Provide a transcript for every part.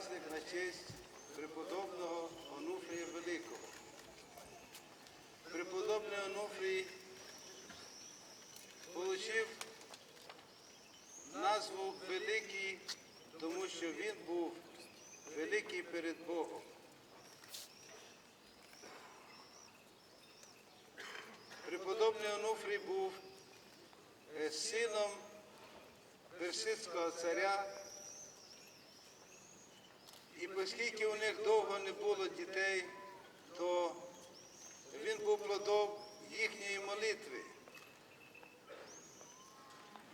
праздник на честь преподобного Онуфрія Великого. Преподобний Онуфрій отримав назву Великий, тому що він був великий перед Богом. Преподобний Онуфрій був е, сином персидського царя, і оскільки у них довго не було дітей, то він був плодом їхньої молитви.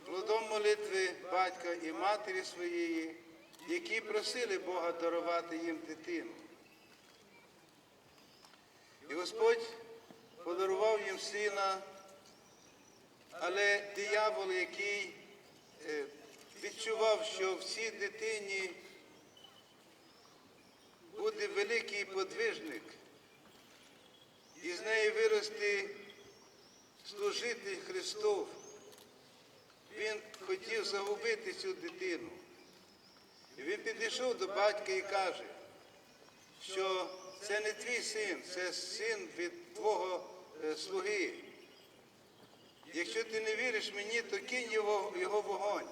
Плодом молитви батька і матері своєї, які просили Бога дарувати їм дитину. І Господь подарував їм сина, але диявол, який е, відчував, що в цій дитині буде великий подвижник, і з неї вирости служити Христов. Він хотів загубити цю дитину. І він підійшов до батька і каже, що це не твій син, це син від твого е, слуги. Якщо ти не віриш мені, то кинь його, його вогонь.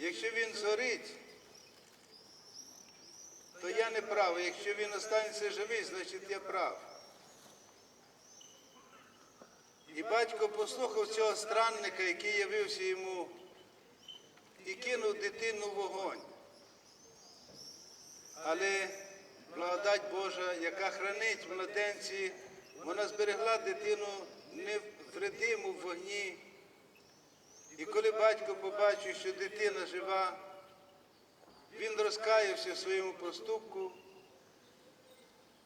Якщо він згорить, то я не правий. Якщо він останеться живий, значить я прав. І батько послухав цього странника, який явився йому, і кинув дитину в вогонь. Але благодать Божа, яка хранить младенці, вона зберегла дитину невредиму в вогні. І коли батько побачив, що дитина жива, він розкаявся в своєму поступку,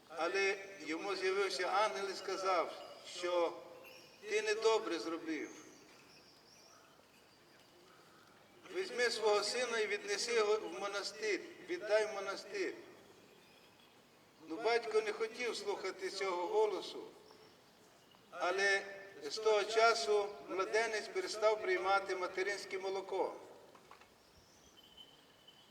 але йому з'явився ангел і сказав, що ти недобре зробив. Візьми свого сина і віднеси його в монастир, віддай в монастир. Ну, батько не хотів слухати цього голосу, але з того часу младенець перестав приймати материнське молоко.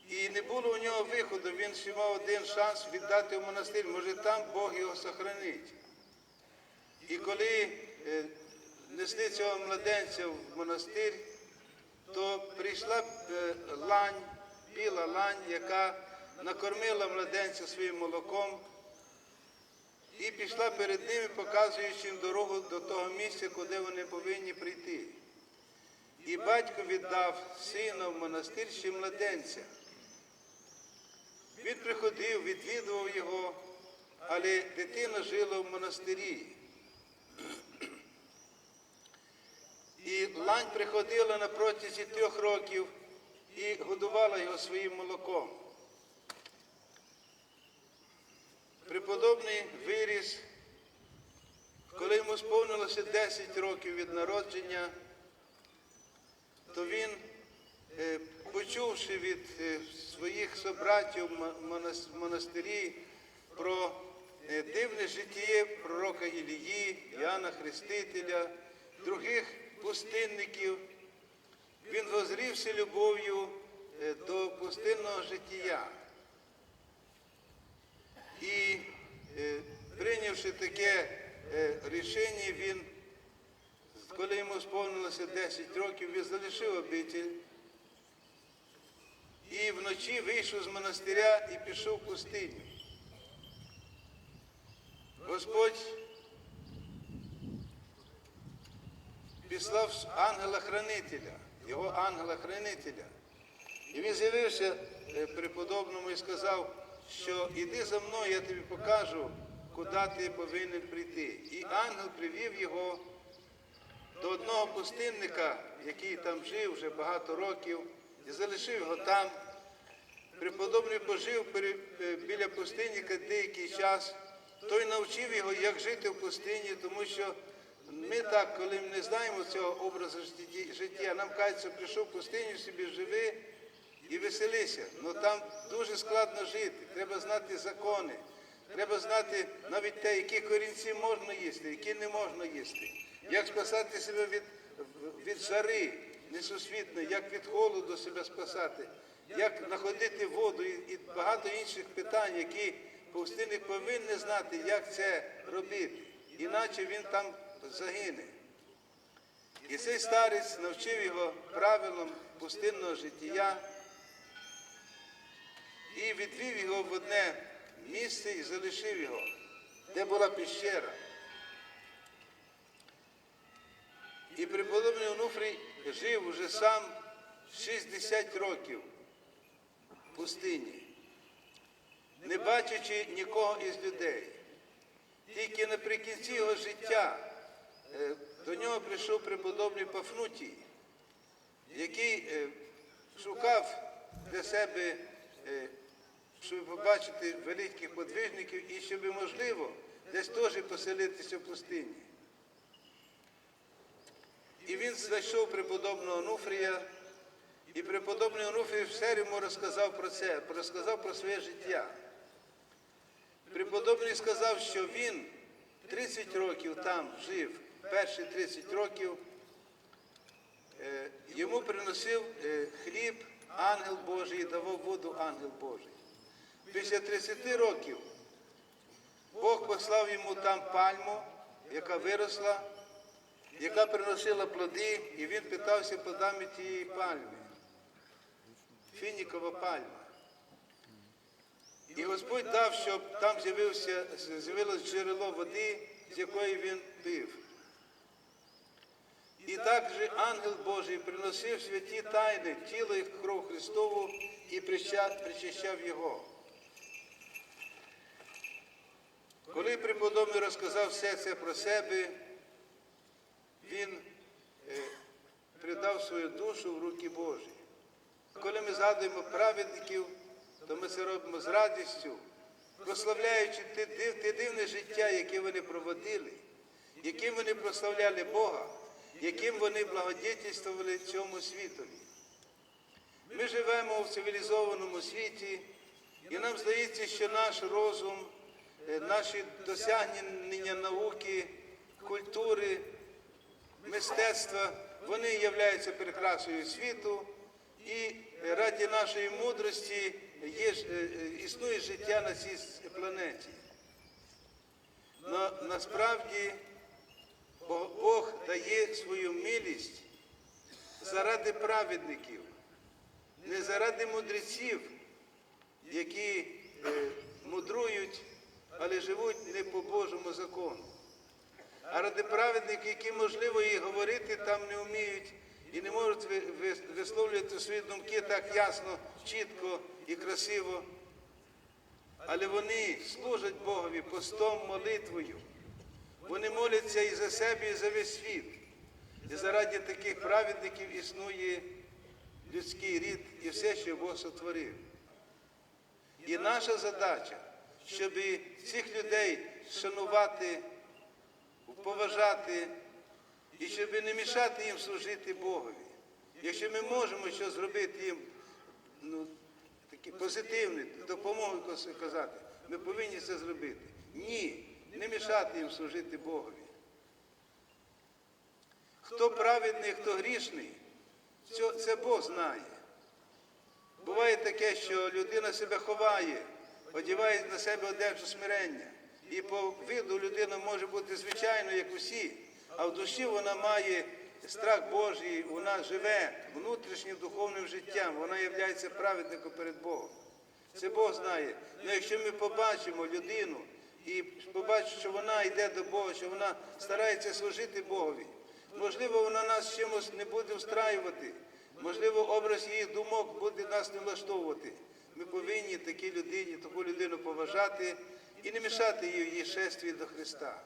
І не було у нього виходу, він ще мав один шанс віддати в монастир, може там Бог його сохранить. І коли е, несли цього младенця в монастир, то прийшла е, лань, біла лань, яка накормила младенця своїм молоком і пішла перед ними, показуючи їм дорогу до того місця, куди вони повинні прийти. І батько віддав сина в монастир ще младенця. Він приходив, відвідував його, але дитина жила в монастирі. І лань приходила на протязі трьох років і годувала його своїм молоком. Преподобний виріс, коли йому сповнилося 10 років від народження, то він, почувши від е, своїх собратів в монастирі про е, дивне життя пророка Ілії, Іоанна Хрестителя, других пустинників, він возрівся любов'ю е, до пустинного життя. І е, прийнявши таке е, рішення, він, коли йому сповнилося 10 років, він залишив обитель і вночі вийшов з монастиря і пішов в пустиню. Господь післав ангела-хранителя, його ангела-хранителя. І він з'явився е, преподобному і сказав, що іди за мною, я тобі покажу, куди ти повинен прийти. І ангел привів його до одного пустинника, який там жив вже багато років, і залишив його там. Преподобний пожив е, біля пустинника деякий час. Той навчив його, як жити в пустині, тому що ми так, коли не знаємо цього образу життя, нам кажеться, прийшов в пустиню, собі живи і веселися. Ну там дуже складно жити. Треба знати закони. Треба знати навіть те, які корінці можна їсти, які не можна їсти. Як спасати себе від, від жари несусвітної, як від холоду себе спасати, як знаходити воду і багато інших питань, які пустинник повинен знати, як це робити. Іначе він там загине. І цей старець навчив його правилам пустинного життя і відвів його в одне місце і залишив його, де була піщера. І преподобний Онуфрій жив уже сам 60 років в пустині, не бачачи нікого із людей. Тільки наприкінці його життя е, до нього прийшов преподобний Пафнутій, який е, шукав для себе, е, щоб побачити великих подвижників і щоб, можливо, десь теж поселитися в пустині. І він знайшов преподобного Онуфрія, і преподобний Онуфрій все йому розказав про це, розказав про своє життя. Преподобний сказав, що він 30 років там жив, перші 30 років, е, йому приносив е, хліб ангел Божий і давав воду ангел Божий. Після 30 років Бог послав йому там пальму, яка виросла, яка приносила плоди, і він питався плодами тієї пальми. Фінікова пальма. І Господь дав, щоб там з'явилось джерело води, з якої він пив. І також ангел Божий приносив святі тайни, тіло і кров Христову і причащав його. Коли преподобний розказав все це про себе, він е, придав свою душу в руки Божі. Коли ми згадуємо праведників, то ми це робимо з радістю, прославляючи те, те дивне життя, яке вони проводили, яким вони прославляли Бога, яким вони благодетельствували цьому світові. Ми живемо в цивілізованому світі, і нам здається, що наш розум, е, наші досягнення науки, культури, мистецтва, вони являються прикрасою світу, і раді нашої мудрості є, е, е, існує життя на цій планеті. Но насправді Бог, Бог дає свою милість заради праведників, не заради мудреців, які е, мудрують, але живуть не по Божому закону. А ради праведників, які, можливо, і говорити там не вміють і не можуть ви- ви- висловлювати свої думки так ясно, чітко і красиво. Але вони служать Богові постом, молитвою. Вони моляться і за себе, і за весь світ. І заради таких праведників існує людський рід і все, що Бог сотворив. І наша задача, щоб цих людей шанувати, поважати і щоб не мішати їм служити Богові. Якщо ми можемо щось зробити їм ну, такі позитивні, допомогу казати, ми повинні це зробити. Ні, не мішати їм служити Богові. Хто праведний, хто грішний, це Бог знає. Буває таке, що людина себе ховає, одягає на себе одежу смирення. І по виду людина може бути звичайно, як усі, а в душі вона має страх Божий, вона живе внутрішнім духовним життям, вона є праведником перед Богом. Це Бог знає. Ну якщо ми побачимо людину і побачимо, що вона йде до Бога, що вона старається служити Богові, можливо, вона нас чимось не буде встраювати, можливо, образ її думок буде нас не влаштовувати. Ми повинні такій людині, таку людину поважати і не мішати її шестві до Христа.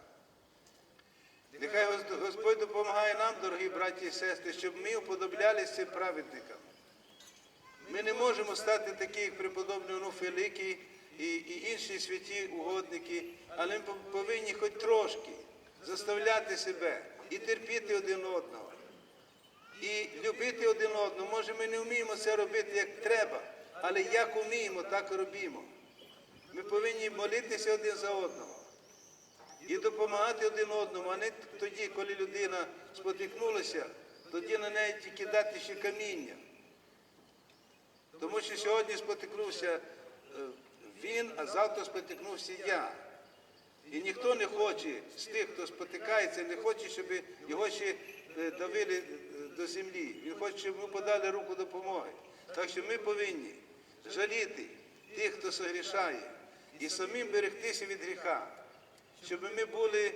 Нехай Господь допомагає нам, дорогі браті і сестри, щоб ми уподоблялися цим праведникам. Ми не можемо стати такі, як преподобний Онуф Великий і, і інші святі угодники, але ми повинні хоч трошки заставляти себе і терпіти один одного, і любити один одного. Може, ми не вміємо це робити як треба, але як вміємо, так і робімо. Ми повинні молитися один за одного і допомагати один одному, а не тоді, коли людина спотикнулася, тоді на неї тільки дати ще каміння. Тому що сьогодні спотикнувся е, він, а завтра спотикнувся я. І ніхто не хоче з тих, хто спотикається, не хоче, щоб його ще е, давили е, до землі. Він хоче, щоб ми подали руку допомоги. Так що ми повинні жаліти тих, хто согрішає, і самим берегтися від гріха, щоб ми були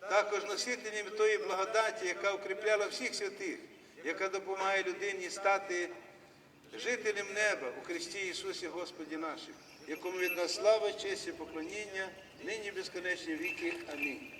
також носителями тої благодаті, яка укріпляла всіх святих, яка допомагає людині стати жителем неба у Христі Ісусі Господі нашим, якому від нас слава, честь і поклоніння, нині безконечні віки. Амінь.